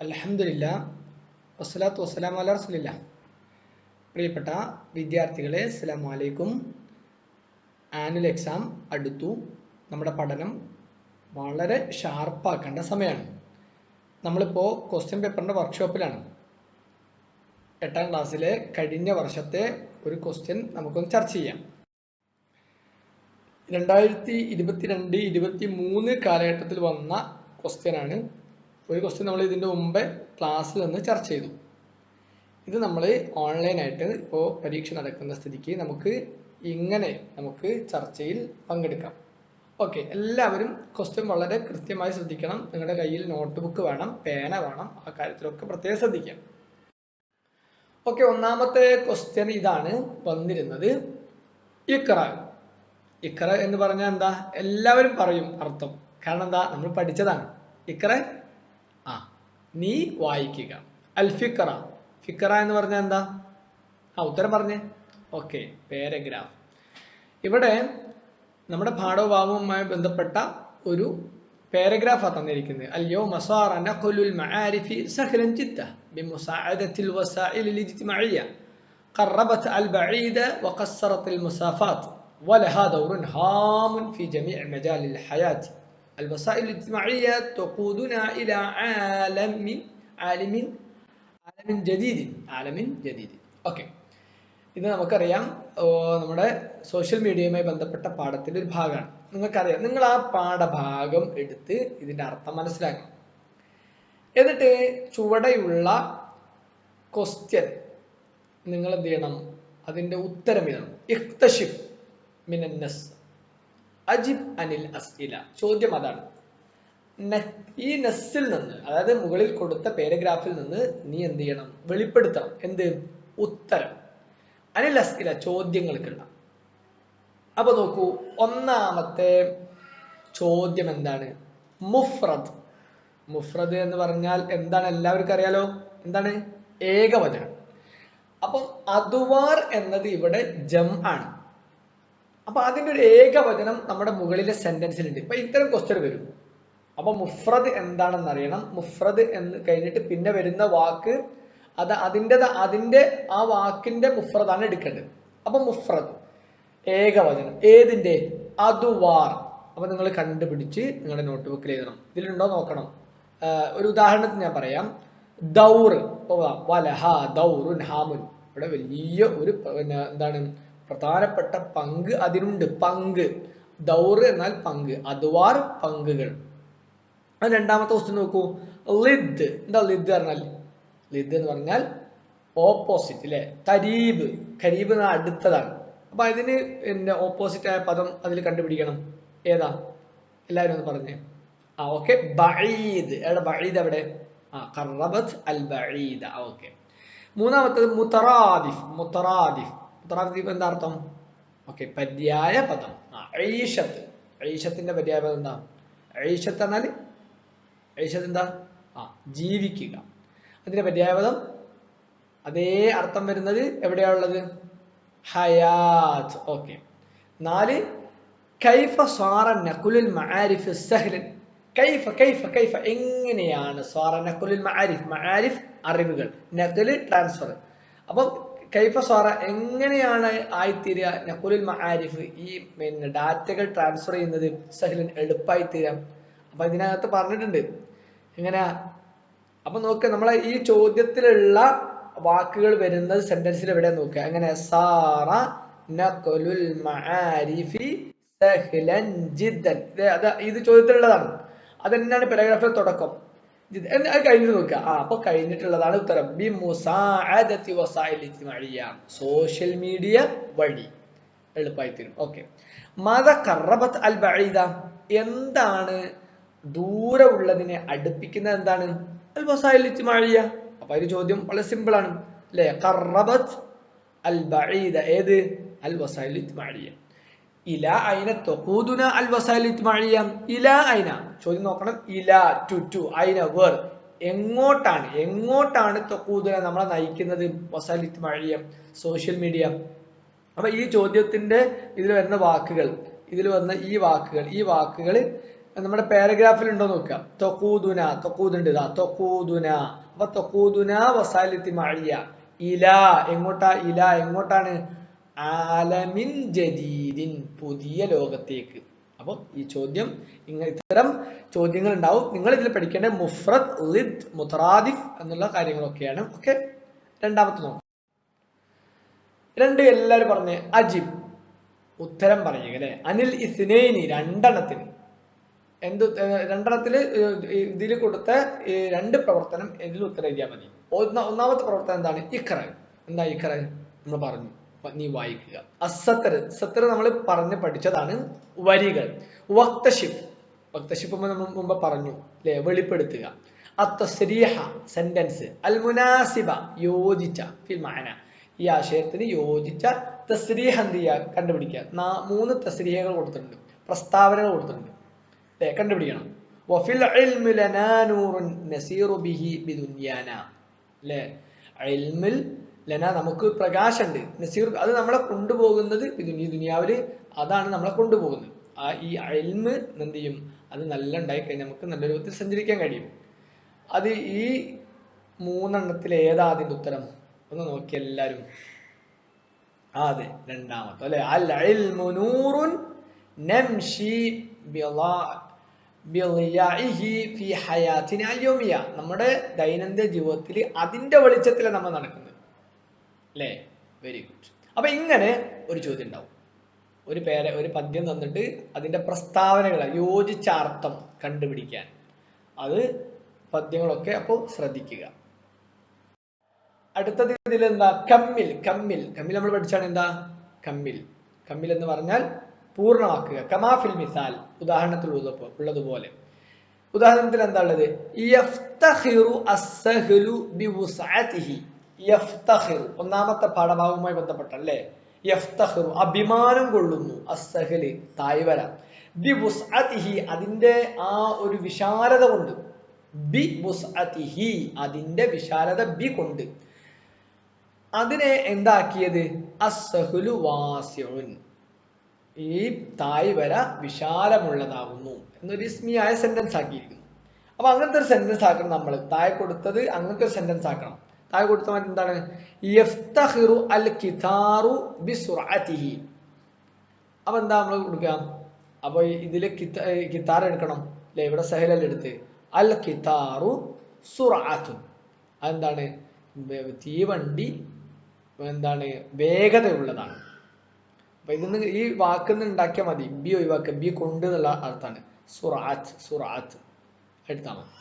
അലഹമില്ല വസ്സലാത്തു വസ്സലാം അല റസുലില്ല. പ്രിയപ്പെട്ട വിദ്യാർത്ഥികളെ അസ്സലാം വലൈക്കും ആനുവൽ എക്സാം അടുത്തു. നമ്മുടെ പഠനം വളരെ ഷാർപ്പാക്കേണ്ട സമയമാണ്. നമ്മളിപ്പോൾ ക്വസ്റ്റ്യൻ പേപ്പറിന്റെ വർക്ക്ഷോപ്പിലാണ്. എട്ടാം ക്ലാസ്സിലെ കഴിഞ്ഞ വർഷത്തെ ഒരു ക്വസ്റ്റ്യൻ നമുക്കൊന്ന് ചർച്ച ചെയ്യാം. രണ്ടായിരത്തി ഇരുപത്തിരണ്ട് ഇരുപത്തി മൂന്ന് കാലഘട്ടത്തിൽ വന്ന ക്വസ്റ്റ്യനാണ് ഒരു ക്വസ്റ്റ്യൻ നമ്മൾ ഇതിന്റെ മുമ്പേ ക്ലാസ്സിൽ നിന്ന് ചർച്ച ചെയ്തു. ഇത് നമ്മൾ ഓൺലൈനായിട്ട് ഇപ്പോൾ പരീക്ഷ നടക്കുന്ന സ്ഥിതിക്ക് നമുക്ക് ഇങ്ങനെ നമുക്ക് ചർച്ചയിൽ പങ്കെടുക്കാം. ഓക്കെ എല്ലാവരും ക്വസ്റ്റ്യൻ വളരെ കൃത്യമായി ശ്രദ്ധിക്കണം. നിങ്ങളുടെ കയ്യിൽ നോട്ട് ബുക്ക് വേണം പേന വേണം ആ കാര്യത്തിലൊക്കെ പ്രത്യേകം ശ്രദ്ധിക്കാം ഓക്കെ ഒന്നാമത്തെ ക്വസ്റ്റ്യൻ ഇതാണ് വന്നിരുന്നത് ഇക്ര ഇക്ര എന്ന് പറഞ്ഞാൽ എന്താ? എല്ലാവരും പറയും അർത്ഥം. കാരണം എന്താ? നമ്മൾ പഠിച്ചതാണ്. ഇക്ര ആ നീ വായിക്കുക അൽ ഫിക്ര ഫിക്ര എന്ന് പറഞ്ഞാൽ എന്താ ആ ഉത്തരം പറഞ്ഞേ ഓക്കെ പാരഗ്രാഫ് ഇവിടെ നമ്മുടെ പാഠഭാവവുമായി ബന്ധപ്പെട്ട ഒരു പാരഗ്രാഫാണ് തന്നിരിക്കുന്നത് അല്ലയോ മസാറ നഖലുൽ മആരിഫി സഹലൻ ജിദ്ദ بمساعدة الوسائل الاجتماعية قربت البعيد وقصرت المسافات ولها دور هام في جميع مجال الحياة الوسائل الاجتماعية تقودنا إلى عالم عالم عالم جديد عالم جديد ഓക്കെ ഇത് നമുക്കറിയാം നമ്മുടെ സോഷ്യൽ മീഡിയയുമായി ബന്ധപ്പെട്ട പാഠത്തിൻ്റെ ഒരു ഭാഗമാണ് നിങ്ങൾക്കറിയാം നിങ്ങൾ ആ പാഠഭാഗം എടുത്ത് ഇതിൻ്റെ അർത്ഥം മനസ്സിലാക്കണം എന്നിട്ട് ചുവടെയുള്ള ക്വസ്റ്റ്യൻ നിങ്ങൾ എന്ത് ചെയ്യണം അതിൻ്റെ ഉത്തരം എഴുതണം ഇഖ്തഷിഫ് മിനന്നസ് അജിബ് അനിൽ അസ്ഇല ചോദ്യം അതാണ്. ഈ നെസ്സിൽ നിന്ന് അതായത് മുകളിൽ കൊടുത്ത പാരഗ്രാഫിൽ നിന്ന് നീ എന്ത് ചെയ്യണം? വെളിപ്പെടുത്തണം. എന്ത്? ഉത്തരം. അനിൽ അസ്ഇല ചോദ്യങ്ങൾക്കുള്ള. അപ്പൊ നോക്കൂ ഒന്നാമത്തെ ചോദ്യം എന്താണ്? മുഫ്രദ്. മുഫ്രദ് എന്ന് പറഞ്ഞാൽ എന്താണ്? എല്ലാവർക്കും അറിയാലോ? എന്താണ്? ഏകവചനം. അപ്പം അതുവാർ എന്നത് ഇവിടെ ജം ആണ്. അപ്പൊ അതിന്റെ ഒരു ഏകവചനം നമ്മുടെ മുകളിലെ സെന്റൻസിലുണ്ട് ഇപ്പൊ ഇത്തരം ക്വസ്റ്റ്യൻ വരും. അപ്പൊ മുഫ്രദ് എന്താണെന്ന് അറിയണം. മുഫ്രദ് എന്ന് കഴിഞ്ഞിട്ട് പിന്നെ വരുന്ന വാക്ക് അത് അതിന്റെ അതിന്റെ ആ വാക്കിന്റെ മുഫ്രദാണ് എടുക്കേണ്ടത്. അപ്പൊ മുഫ്രദ് ഏകവചനം. ഏതിന്റെ? അതുവാർ. അപ്പൊ നിങ്ങൾ കണ്ടുപിടിച്ച് നിങ്ങളുടെ നോട്ട് ബുക്കിൽ എഴുതണം. ഇതിലുണ്ടോ നോക്കണം. ഒരു ഉദാഹരണത്തിന് ഞാൻ പറയാം. ദൗർ വലഹ ദൗറുൻ ഹാമുൻ. ഇവിടെ വലിയ ഒരു പിന്നെ എന്താണ്? പ്രധാനപ്പെട്ട പങ്ക് അതിനുണ്ട്. പങ്ക്. ദൗർ എന്നാൽ പങ്ക്. അതുവാർ പങ്കുകൾ. രണ്ടാമത്തെ ക്വസ്റ്റ്യൻ നോക്കൂ. ലിദ്. എന്താ ലിദ് പറഞ്ഞാൽ? ലിദ് എന്ന് പറഞ്ഞാൽ ഓപ്പോസിറ്റ് അല്ലെ കരീബ് കരീബ് എന്ന അടുത്തതാണ്. അപ്പൊ അതിന് എന്റെ ഓപ്പോസിറ്റ് ആയ പദം അതിൽ കണ്ടുപിടിക്കണം. ഏതാ? എല്ലാവരും ഒന്ന് പറഞ്ഞേ. ആ ഓക്കെ ബഈദ്. എവിടെ? ബഈദ് എവിടെ? ആ ഖറബത്ത് അൽ ബഈദ. ഓക്കെ മൂന്നാമത്തത് മുത്തറാദിഫ്. മുത്തറാദിഫ്. മുത്തറാദിഫ് എന്താ അർത്ഥം ഓക്കെ പര്യായ പദം ആ ഐഷത്ത്. ഐഷത്തിന്റെ പര്യായ പദം എന്താ? ഐഷത്ത് എന്നാൽ ഐഷത്ത് എന്താ? ആ ജീവിക്കുക. അതിന്റെ പര്യായ പദം അതേ അർത്ഥം വരുന്നത് എവിടെയാണുള്ളത് ഹയാത്ത് ഓക്കെ. നാല് കൈഫ സ്വാറ നക്കുലുൽ മആരിഫ് സഹ്ലൻ. കൈഫ കൈഫ കൈഫ. എങ്ങനെയാണ് സ്വാറ നക്കുലുൽ മആരിഫ് അറിവുകൾ. നഖൽ ട്രാൻസ്ഫർ. അപ്പം കൈഫ സ്വാറ എങ്ങനെയാണ് ആയിത്തീരുക? നഖുലുൽ മഹാരിഫ് ഈ പിന്നെ ഡാറ്റകൾ ട്രാൻസ്ഫർ ചെയ്യുന്നത് സഹലൻ എളുപ്പമായി തീരാം അപ്പൊ ഇതിനകത്ത് പറഞ്ഞിട്ടുണ്ട്. എങ്ങനെയാ അപ്പൊ നോക്ക് നമ്മളെ ഈ ചോദ്യത്തിലുള്ള വാക്കുകൾ വരുന്നത് സെന്റൻസിൽ എവിടെ നോക്കുക? അങ്ങനെ സാറ നഖുലുൽ മഹാരിഫി സഹ്ലൻ ജിദ്ദൻ. ഇത് ചോദ്യത്തിലുള്ളതാണ്. അതെന്നാണ് പാരഗ്രാഫിൽ തുടക്കം? അത് കഴിഞ്ഞിട്ട് നോക്കുക. ആ അപ്പൊ കഴിഞ്ഞിട്ടുള്ളതാണ് ഉത്തരം. ബി മുസാഅദത്തി വസായിൽ സോഷ്യൽ മീഡിയ വഴി. എളുപ്പമായി തീരും ഓക്കെ. മത കറബത്ത് അൽ ബഈദ. എന്താണ് ദൂരെ ഉള്ളതിനെ അടുപ്പിക്കുന്നത് എന്താണ്? അൽ വസായിൽ ഇജ്തിമാഇയ്യ. അപ്പൊ ഒരു ചോദ്യം വളരെ സിമ്പിൾ ആണ് അല്ലേ? കറബത്ത് അൽ ബഈദ. ഏത്? അൽ വസായിൽ ഇജ്തിമാഇയ്യ. ഇല അയിന തൊക്കൂതുന അൽ ഇജ്തിമാഇയ്യ ഇല അയിന? ചോദ്യം നോക്കണം. ഇല ടു ടു അയിന വേർ. എങ്ങോട്ടാണ്? എങ്ങോട്ടാണ് തൊക്കൂതുന നമ്മളെ നയിക്കുന്നത്? ഇജ്തിമാഇയ്യ സോഷ്യൽ മീഡിയ. അപ്പൊ ഈ ചോദ്യത്തിന്റെ ഇതിൽ വരുന്ന വാക്കുകൾ ഇതിൽ വന്ന ഈ വാക്കുകൾ ഈ വാക്കുകൾ നമ്മുടെ പാരഗ്രാഫിൽ ഉണ്ടോ നോക്കുക. തൊക്കൂദുന തൊക്കൂദുണ്ട് ഇതാ. തൊക്കൂദുന അപ്പൊ തൊക്കൂദുന വസാലിത്തി മഴിയ ഇല എങ്ങോട്ടാ? ഇല എങ്ങോട്ടാണ്? ആലമിൻ ജദീദിൻ പുതിയ ലോകത്തേക്ക്. അപ്പോൾ ഈ ചോദ്യം ഇങ്ങനെ ഇത്തരം ചോദ്യങ്ങൾ ഉണ്ടാവും നിങ്ങൾ ഇതിൽ പഠിക്കേണ്ട മുഫ്രത് ലിദ് മുത്തറാദിഫ് എന്നുള്ള കാര്യങ്ങളൊക്കെയാണ്. ഓക്കെ? രണ്ടാമത്തെ നോക്കാം. രണ്ട് എല്ലാവരും പറഞ്ഞ് അജിബ് ഉത്തരം പറയുക അല്ലെ? അനിൽ ഇസ്നൈനി രണ്ടെണ്ണത്തിന്. എന്ത് രണ്ടെണ്ണത്തിൽ ഇതിൽ കൊടുത്ത രണ്ട് പ്രവർത്തനം ഇതിൽ ഉത്തരം എഴുതിയാൽ മതി. ഒന്നാമത്തെ പ്രവർത്തനം എന്താണ്? ഇഖറ. എന്താ ഇഖറ നമ്മൾ പറഞ്ഞു. നീ വായിക്കുക. അസത്തർ സത്തർ നമ്മൾ പറഞ്ഞ് പഠിച്ചതാണ് വരികൾ. വക്തഷിപ്പ് വക്തഷിപ്പ് നമ്മൾ മുമ്പ് പറഞ്ഞു അല്ലെ? വെളിപ്പെടുത്തുക. അത്തസ്രീഹ സെന്റൻസ് അൽമുനാസിബ യോജിച്ച ഫിൽ മാന ഈ ആശയത്തിന് യോജിച്ച തസ്രീഹ എന്ത് ചെയ്യുക? കണ്ടുപിടിക്കുക. മൂന്ന് തസ്രീഹകൾ കൊടുത്തിട്ടുണ്ട്. പ്രസ്താവനകൾ കൊടുത്തിട്ടുണ്ട്. അല്ലേ? കണ്ടുപിടിക്കണം. വഫിൽ നസീറു ബിഹി ബിദുന്യാന. അല്ലേ? ലന നമുക്ക് പ്രകാശമുണ്ട് നസീർ അത് നമ്മളെ കൊണ്ടുപോകുന്നത് ഈ ദുനിയാവിൽ അതാണ് നമ്മളെ കൊണ്ടുപോകുന്നത്. ആ ഈ അയൽമ് എന്ത് ചെയ്യും അത് നല്ല ഉണ്ടായി കഴിഞ്ഞാൽ നമുക്ക് നല്ല രൂപത്തിൽ സഞ്ചരിക്കാൻ കഴിയും. അത് ഈ മൂന്നെണ്ണത്തിൽ ഏതാ അതിന്റെ ഉത്തരം? ഒന്ന് നോക്കി എല്ലാവരും ആ, അതെ രണ്ടാമത്തെ. അല്ലെ? അൽ അൽയൗമിയ നമ്മുടെ ദൈനംദിന ജീവിതത്തിൽ അതിന്റെ വെളിച്ചത്തിലാണ് നമ്മൾ നടക്കുന്നത്. അല്ലേ? വെരി ഗുഡ് അപ്പൊ ഇങ്ങനെ ഒരു ചോദ്യം ഉണ്ടാവും. ഒരു പേരെ ഒരു പദ്യം തന്നിട്ട് അതിന്റെ പ്രസ്താവനകൾ യോജിച്ച അർത്ഥം കണ്ടുപിടിക്കാൻ. അത് പദ്യങ്ങളൊക്കെ അപ്പോൾ ശ്രദ്ധിക്കുക. അടുത്തത് ഇതിൽ എന്താ? കമ്മിൽ കമ്മിൽ. കമ്മിൽ നമ്മൾ പഠിച്ചാണ് എന്താ? കമ്മിൽ. കമ്മിൽ എന്ന് പറഞ്ഞാൽ പൂർണമാക്കുക. കമാഫിൽ മിസാൽ. ഉദാഹരണത്തിൽ ഉള്ളതുപോലെ. ഉദാഹരണത്തിൽ എന്താ ഉള്ളത്? ഒന്നാമത്തെ പാഠഭാഗവുമായി ബന്ധപ്പെട്ടല്ലേ? യഫ്തഹിറു. അഭിമാനം കൊള്ളുന്നു. അസ്സഹൽ തായ്വര. ബി ബിവുസ്അതിഹി അതിന്റെ ആ ഒരു വിശാലത കൊണ്ട്. ബി വുസ്അതിഹി അതിന്റെ വിശാലത ബി കൊണ്ട്. അതിനെ എന്താക്കിയത്? അസ്സഹുലു വാസ്യുൻ ഈ തായ്വര വിശാലമുള്ളതാകുന്നു. എന്നൊരു ഇസ്മിയായ സെന്റൻസ് ആക്കിയിരിക്കുന്നു. അപ്പൊ അങ്ങനത്തെ ഒരു സെന്റൻസ് ആക്കണം നമ്മൾ താഴെ കൊടുത്തത് അങ്ങനത്തെ ഒരു സെന്റൻസ് ആക്കണം. താഴെ കൊടുത്ത മറ്റേ എന്താണ്? യഫ്തഹിറു അൽ കിതാറു ബിസുറഅതിഹി അപ്പൊ എന്താ നമ്മൾ കൊടുക്കുക? അപ്പൊ ഇതിൽ കിത്ത കിത്താർ എടുക്കണം. അല്ലെ ഇവിടെ സഹലല്ല എടുത്ത്. അൽ കിതാറു സുറഅതു അതെന്താണ് തീവണ്ടി എന്താണ്? വേഗതയുള്ളതാണ്. അപ്പൊ ഇതിന്ന് ഈ വാക്ക് നിന്ന് ഉണ്ടാക്കിയാൽ മതി. ബി ഒഴിവാക്കുക. ബി കൊണ്ട് എന്നുള്ള അർത്ഥമാണ്. സുറാത്ത് സുറാത്ത് എടുത്താൽ മതി.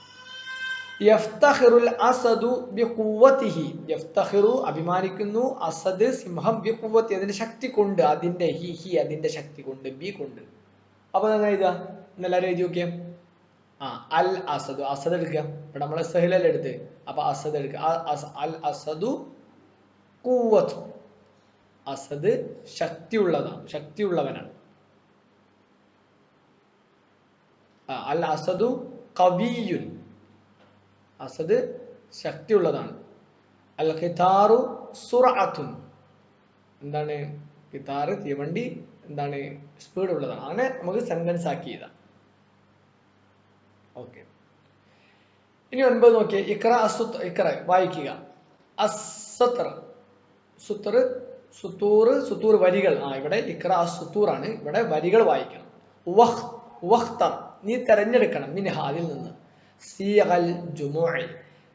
അഭിമാനിക്കുന്നു അസദ് സിംഹം ബിഹുവത്തി അതിന്റെ ശക്തി കൊണ്ട് അതിന്റെ ഹി ഹി അതിന്റെ ശക്തി കൊണ്ട് ബി കൊണ്ട്. അപ്പൊ നിങ്ങൾ എഴുതുക? എഴുതി നോക്കിയേ. ആ അൽ അസദു. അസദ് എടുക്കുക. ഇവിടെ നമ്മളെ സഹിലല്ല എടുത്ത്. അപ്പൊ അസദ് എടുക്കുക. അൽ അസദു കൂവത്ത് അസദ് ശക്തിയുള്ളതാണ്. ശക്തിയുള്ളവനാണ്. അൽ അസദു കവിയുൻ. അസദ് ശക്തിയുള്ളതാണ്. അൽ ഖിതാറു സുറഅത്തുൻ എന്താണ്? ഖിതാറ് തീവണ്ടി എന്താണ്? സ്പീഡ് ഉള്ളതാണ്. അങ്ങനെ നമുക്ക് സെന്റൻസ് ആക്കി ചെയ്താം ഓക്കെ ഇനി ഒൻപത് നോക്കിയ. ഇക്ര അസു ഇക്ര വായിക്കുക. അസത്ര സുത്തർ സുത്തൂർ സുത്തൂർ വരികൾ. ആ ഇവിടെ ഇക്ര ആണ്. ഇവിടെ വരികൾ വായിക്കണം. വഹ് വഖ്തർ നീ തെരഞ്ഞെടുക്കണം മിൻഹാദിൽ നിന്ന്. സീഗൽ ജുമുഇ.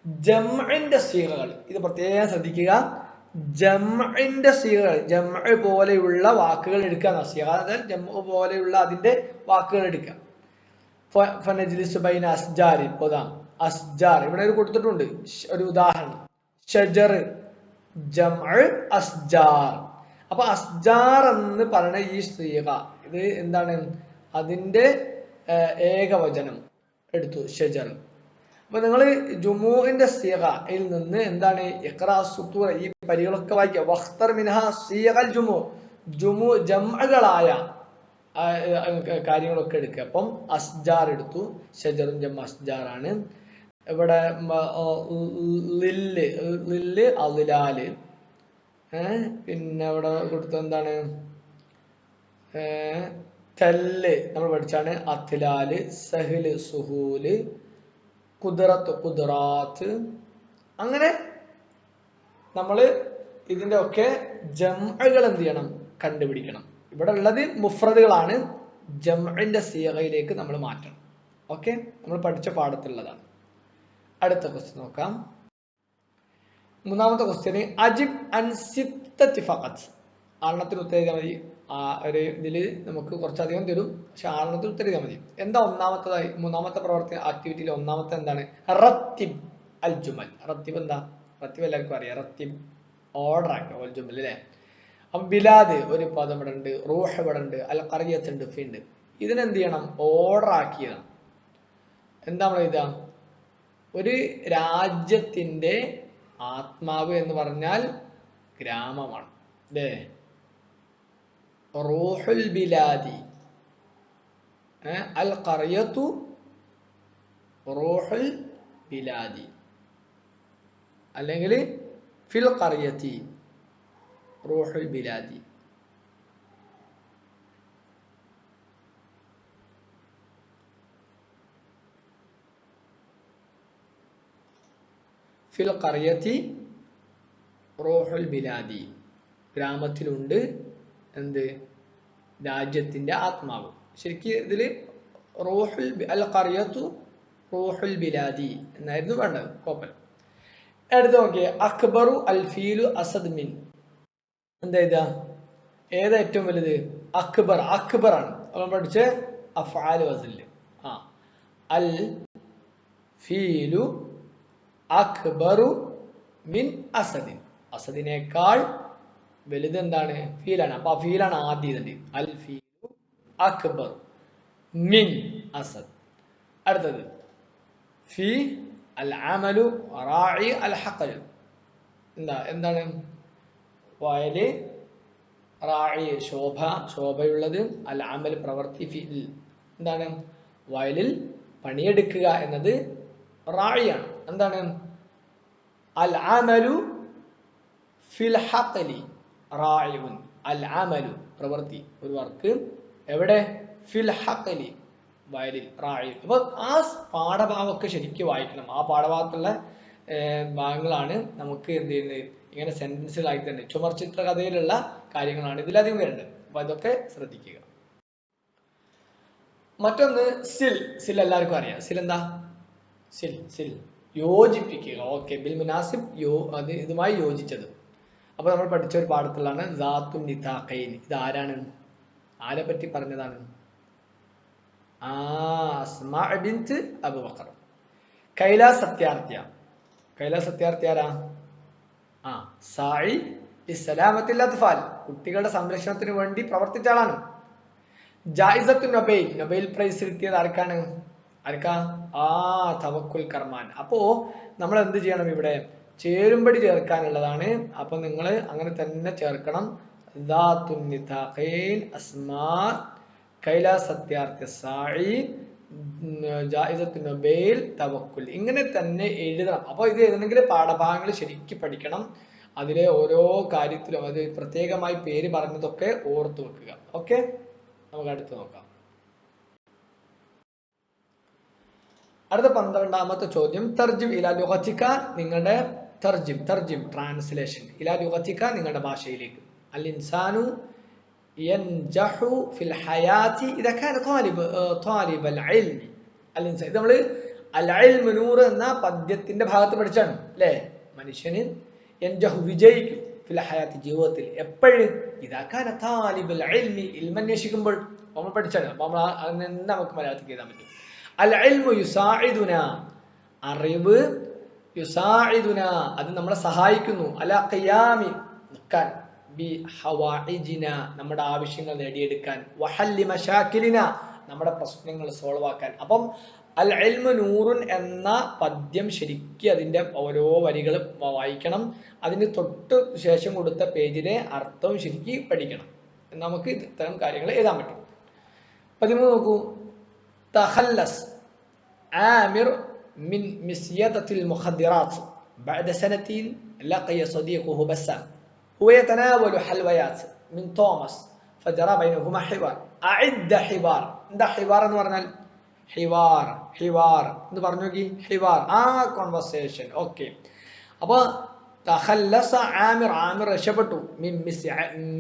ജംഇന്റെ സീഗകൾ ഇത് പ്രത്യേകം ശ്രദ്ധിക്കുക. ജംഇന്റെ സീഗകൾ ജംഇ പോലെയുള്ള വാക്കുകൾ എടുക്കുക. സീഗ എന്നാൽ ജംഉ പോലെയുള്ള അതിന്റെ വാക്കുകൾ എടുക്കുക. ഫനജ്ലിസു ബൈന അസ്ജാരി. പൊതാം. അസ്ജാർ. ഇവിടെ ഒരു കൊടുത്തിട്ടുണ്ട്. ഒരു ഉദാഹരണം. ഷജർ. ജംഇ അസ്ജാർ. അപ്പൊ അസ്ജാർ എന്ന് പറയുന്ന ഈ സ്ത്രീക ഇത് എന്താണ്? അതിന്റെ ഏകവചനം. എടുത്തു. ഷജർ അപ്പൊ നിങ്ങൾ ജുമുവിന്റെ സിയകയിൽ നിന്ന് എന്താണ് ഇഖ്റാ സുത്തൂർ ഈ പരികളൊക്കെ വായിക്കുക. വഖ്തർ മിൻഹ സിയകൽ ജുമു. ജുമു ജംഅകളായ കാര്യങ്ങളൊക്കെ എടുക്കുക. അപ്പം അസ്ജാർ എടുത്തു. ഷജറും ജം അസ്ജാറാണ്. ഇവിടെ ലില്ല് ലില്ല് അലിലാൽ ഏ പിന്നെ ഇവിടെ കൊടുത്ത എന്താണ്? ഏ, തെല്ല് നമ്മൾ പഠിച്ചാണ് അത്ലാൽ സഹിൽ സുഹൂൽ കുതിറത്ത് കുതിറാത്ത് അങ്ങനെ നമ്മൾ ഇതിന്റെ ഒക്കെ ജംഅകൾ എന്ത് ചെയ്യണം? കണ്ടുപിടിക്കണം. ഇവിടെ ഉള്ളത് മുഫ്രദുകളാണ്. ജംഇന്റെ സീഗയിലേക്ക് നമ്മൾ മാറ്റണം. ഓക്കെ? നമ്മൾ പഠിച്ച പാഠത്തിലുള്ളതാണ്. അടുത്ത ക്വസ്റ്റ്യൻ നോക്കാം. മൂന്നാമത്തെ ക്വസ്റ്റ്യന് അജിബ് അൻസിത്തത്തി ഫഖത്ത് ആളണത്തിന് ഉത്തരം മതി. ആ ഒരു ഇതിൽ നമുക്ക് കുറച്ചധികം തരും. പക്ഷെ ആളണത്തിൽ ഉത്തരം ചെയ്താൽ മതി. എന്താ ഒന്നാമത്തതായി മൂന്നാമത്തെ പ്രവർത്തി ആക്ടിവിറ്റിയിൽ ഒന്നാമത്തെ എന്താണ്? റത്തിബ് അൽ ജുമൽ റത്തിബ് എന്താ? റത്തിബ് എല്ലാവർക്കും അറിയാം. റത്തിബ് ഓർഡർ ആക്കുക അൽ ജുമൽ അല്ലേ? അപ്പം ബിലാദ് ഒരു പദം ഇവിടെ ഉണ്ട് റൂഹ് ഇവിടെ ഉണ്ട് അൽ കറിയത്ത് ഉണ്ട്. ഫിണ്ട് ഇതിനെന്ത് ചെയ്യണം? ഓർഡർ ആക്കിയതാണ് എന്താ നമ്മൾ എഴുതുക? ഒരു രാജ്യത്തിന്റെ ആത്മാവ് എന്ന് പറഞ്ഞാൽ ഗ്രാമമാണ്. അല്ലേ? റൂഹുൽ ബിലാദി. അൽ കറിയത്തു റൂഹുൽ ബിലാദി. അല്ലെങ്കിൽ ഫിൽ കറിയത്തി റൂഹുൽ ബിലാദി. ഫിൽ കറിയത്തി റൂഹുൽ ബിലാദി. ഗ്രാമത്തിലുണ്ട്. എന്ത്? രാജ്യത്തിന്റെ ആത്മാവ്. ശരിക്കും ഇതിൽ റോഹുൽ അൽ കറിയത്തു റോഹുൽ ബിലാദി എന്നായിരുന്നു വേണ്ടത് കോപ്പൻ എടുത്ത് നോക്കിയ അക്ബറു അൽ ഫീലു അസദ് മിൻ. എന്താ ഇതാ? ഏതാ ഏറ്റവും വലുത്? അക്ബർ അക്ബർ ആണ് നമ്മൾ പഠിച്ച അഫാൽ വസിൽ. ആ. അൽ ഫീലു അക്ബറു മിൻ അസദിൻ. അസദിനേക്കാൾ വലുത് എന്താണ് ഫീലാണ്. അപ്പൊ ആ ഫീലാണ് ആദ്യം ഇതിന്റെ അൽ ഫീലു അക്ബർ മിൻ അസദ്. അടുത്തത്. ഫി അൽ അമലു റായി അൽ ഹഖൽ എന്താ? എന്താണ്? വയൽ റായി ശോഭ ശോഭയുള്ളത് അൽ അമൽ പ്രവർത്തി ഫീൽ എന്താണ്? വയലിൽ പണിയെടുക്കുക എന്നത് റായിയാണ് എന്താണ്? അൽ അമലു ഫിൽ ഹഖലി. റായിഉൻ അൽ അമലു പ്രവൃത്തി ഒരു വർക്ക്. എവിടെ? ഫിൽ വയലിൽ റായു അപ്പോൾ ആ പാഠഭാഗമൊക്കെ ശരിക്കും വായിക്കണം. ആ പാഠഭാഗത്തുള്ള ഭാഗങ്ങളാണ് നമുക്ക് എന്ത് ചെയ്യുന്നത്? ഇങ്ങനെ സെന്റൻസുകളായി തന്നെ ചുമർ ചിത്രകഥയിലുള്ള കാര്യങ്ങളാണ് ഇതിലധികം വരുന്നത്. അപ്പോൾ അതൊക്കെ ശ്രദ്ധിക്കുക. മറ്റൊന്ന് സിൽ. സിൽ എല്ലാവർക്കും അറിയാം. സിൽ എന്താ? സിൽ സിൽ. യോജിപ്പിക്കുക. ഓക്കെ. ബിൽ മുനാസിബ് യോ അത് ഇതുമായി യോജിച്ചത്. അപ്പോൾ നമ്മൾ പഠിച്ച ഒരു പാഠത്തിലാണ് ദാത്തു നിതാഖൈൻ ഇത് ആരാണ്? ആരെ പറ്റി പറഞ്ഞതാണ്? ആ സത്യാർത്ഥ്യ കൈലാസ് സത്യാർത്ഥി ആരാ? ആ സായി ഇസ്ലാമത്തിൽ അത്ഫാൽ കുട്ടികളുടെ സംരക്ഷണത്തിന് വേണ്ടി പ്രവർത്തിച്ച ആളാണ്. ജായിസത്തു നൊബൈൽ. നൊബൈൽ പ്രൈസ് കിട്ടിയത് ആർക്കാണ്? ആർക്കാ? ആ തവക്കുൽ കർമാൻ. അപ്പോ നമ്മൾ എന്ത് ചെയ്യണം ഇവിടെ? ചേരുമ്പടി ചേർക്കാനുള്ളതാണ്. അപ്പൊ നിങ്ങൾ അങ്ങനെ തന്നെ ചേർക്കണം. ദാത്തുൻ അസ്മാ കൈലാസ് സത്യാർത്ഥി സായി ഇങ്ങനെ തന്നെ എഴുതണം. അപ്പോൾ ഇത് എഴുതണമെങ്കിൽ പാഠഭാഗങ്ങൾ ശരിക്കും പഠിക്കണം. അതിലെ ഓരോ കാര്യത്തിലും അത് പ്രത്യേകമായി പേര് പറഞ്ഞതൊക്കെ ഓർത്തു വെക്കുക. ഓക്കെ? നമുക്ക് അടുത്ത് നോക്കാം. അടുത്ത പന്ത്രണ്ടാമത്തെ ചോദ്യം. തർജിം ഇലാ നിങ്ങളുടെ തർജിം തർജിം ട്രാൻസ്ലേഷൻ ഇലാ ലുഗത്തിക്ക നിങ്ങളുടെ ഭാഷയിലേക്ക്. അൽ ഇൻസാനു യൻജഹു ഫിൽ ഹയാത്തി ഇദാ കാന ത്വാലിബ് അൽ ഇൽമി അൽ ഇൻസാൻ ഇത് നമ്മൾ അൽ ഇൽമു നൂർ എന്ന പദ്യത്തിന്റെ ഭാഗത്ത് പഠിച്ചാണ് അല്ലേ? മനുഷ്യന് യൻജഹു വിജയിക്കും ഫിൽ ഹയാത്തി ജീവിതത്തിൽ. എപ്പോഴും കാന താലിബ് അൽ ഇൽമി ഇൽമ അന്വേഷിക്കുമ്പോൾ നമ്മൾ പഠിച്ചാണ്. അപ്പോൾ നമ്മൾ അങ്ങനെ നമുക്ക് മലയാളത്തിൽ എഴുതാൻ പറ്റും? അൽ ഇൽമു യുസാഇദുന അറിവ് യുസാഇദുന അത് നമ്മളെ സഹായിക്കുന്നു. അല ഖിയാമി നിൽക്കാൻ. ബി ഹവാഇജിന നമ്മുടെ ആവശ്യങ്ങൾ നേടിയെടുക്കാൻ. വഹല്ലി മഷാക്കിലിന നമ്മുടെ പ്രശ്നങ്ങൾ സോൾവ് ആക്കാൻ. അപ്പം അൽ എൽമു നൂറുൻ എന്ന പദ്യം ശരിക്കും അതിന്റെ ഓരോ വരികളും വായിക്കണം. അതിന് തൊട്ട് ശേഷം കൊടുത്ത പേജിനെ അർത്ഥവും ശരിക്കും പഠിക്കണം. നമുക്ക് ഇത്തരം കാര്യങ്ങൾ എഴുതാൻ പറ്റും. പതിമൂന്ന് നോക്കൂ. തഹല്ലസ് ആമിർ من مسيدة المخدرات بعد سنتين لقي صديقه بسام هو يتناول حلويات من توماس فجرى بينهما حوار അഇദ്ദ ഹിവാർ എന്താ ഹിവാർ എന്ന് പറഞ്ഞാൽ ഹിവാർ ഹിവാർ എന്ന് പറഞ്ഞു നോക്കി ഹിവാർ ആ കോൺവെർസേഷൻ ഓക്കെ അപ്പൊ തഖല്ലസ ആമിർ ആമിർ രക്ഷപ്പെട്ടു മിൻ മിസ്-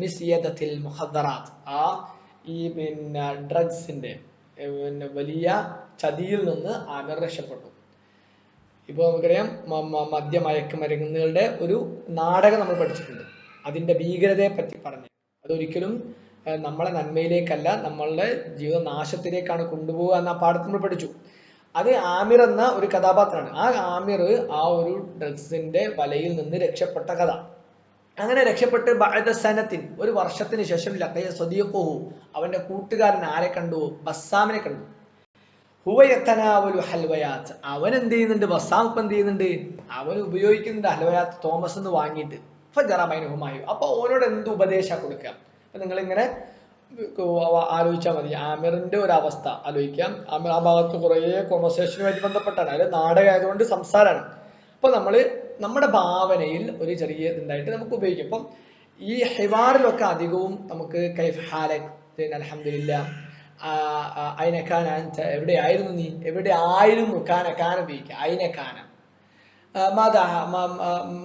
മിസ്യദത്തിൽ മുഖദ്ദറാത്ത് ആ ഈ പിന്നെ ഡ്രഗ്സിന്റെ പിന്നെ വലിയ ചതിയിൽ നിന്ന് ആമിർ രക്ഷപ്പെട്ടു ഇപ്പോൾ നമുക്കറിയാം മദ്യ ഒരു നാടകം നമ്മൾ പഠിച്ചിട്ടുണ്ട്. അതിന്റെ ഭീകരതയെ പറ്റി പറഞ്ഞു. അതൊരിക്കലും നമ്മളെ നന്മയിലേക്കല്ല നമ്മളുടെ ജീവിത നാശത്തിലേക്കാണ് കൊണ്ടുപോകുക എന്ന പാഠത്തിൽ നമ്മൾ പഠിച്ചു. അത് ആമിർ എന്ന ഒരു കഥാപാത്രമാണ്. ആ ആമിർ ആ ഒരു ഡ്രഗ്സിന്റെ വലയിൽ നിന്ന് രക്ഷപ്പെട്ട കഥ. അങ്ങനെ രക്ഷപ്പെട്ട് സനത്തിൻ ഒരു വർഷത്തിന് ശേഷം ലഖയ സദീഖുഹു അവന്റെ കൂട്ടുകാരൻ ആരെ കണ്ടു? ബസ്സാമിനെ കണ്ടു. ഹൽവയാത്ത് അവൻ എന്ത് ചെയ്യുന്നുണ്ട്? ഇപ്പം എന്ത് ചെയ്യുന്നുണ്ട്? അവൻ ഉപയോഗിക്കുന്നുണ്ട് ഹൽവയാത്ത് തോമസ് എന്ന് വാങ്ങിയിട്ട്. ഫജറമൈനഹുമായു അപ്പൊ ഓനോട് എന്ത് ഉപദേശം കൊടുക്കുക? അപ്പൊ നിങ്ങളിങ്ങനെ ആലോചിച്ചാൽ മതി. ആമിറിന്റെ ഒരു അവസ്ഥ ആലോചിക്കാം ആമിർ ആ ഭാഗത്ത് കുറേ കോൺവെർസേഷനുമായിട്ട് ബന്ധപ്പെട്ടാണ്. അതായത് നാടകമായതുകൊണ്ട് സംസാരമാണ് അപ്പൊ നമ്മൾ നമ്മുടെ ഭാവനയിൽ ഒരു ചെറിയ ഇതുണ്ടായിട്ട് നമുക്ക് ഉപയോഗിക്കാം. അപ്പം ഈ ഹിവാറിലൊക്കെ അധികവും നമുക്ക് കൈഫ് ഹാലക് അലഹമില്ല അയിനക്കാന എവിടെയായിരുന്നു നീ? എവിടെ ആയിരുന്നു കാന കാന ഉപയോഗിക്കുക കാന മത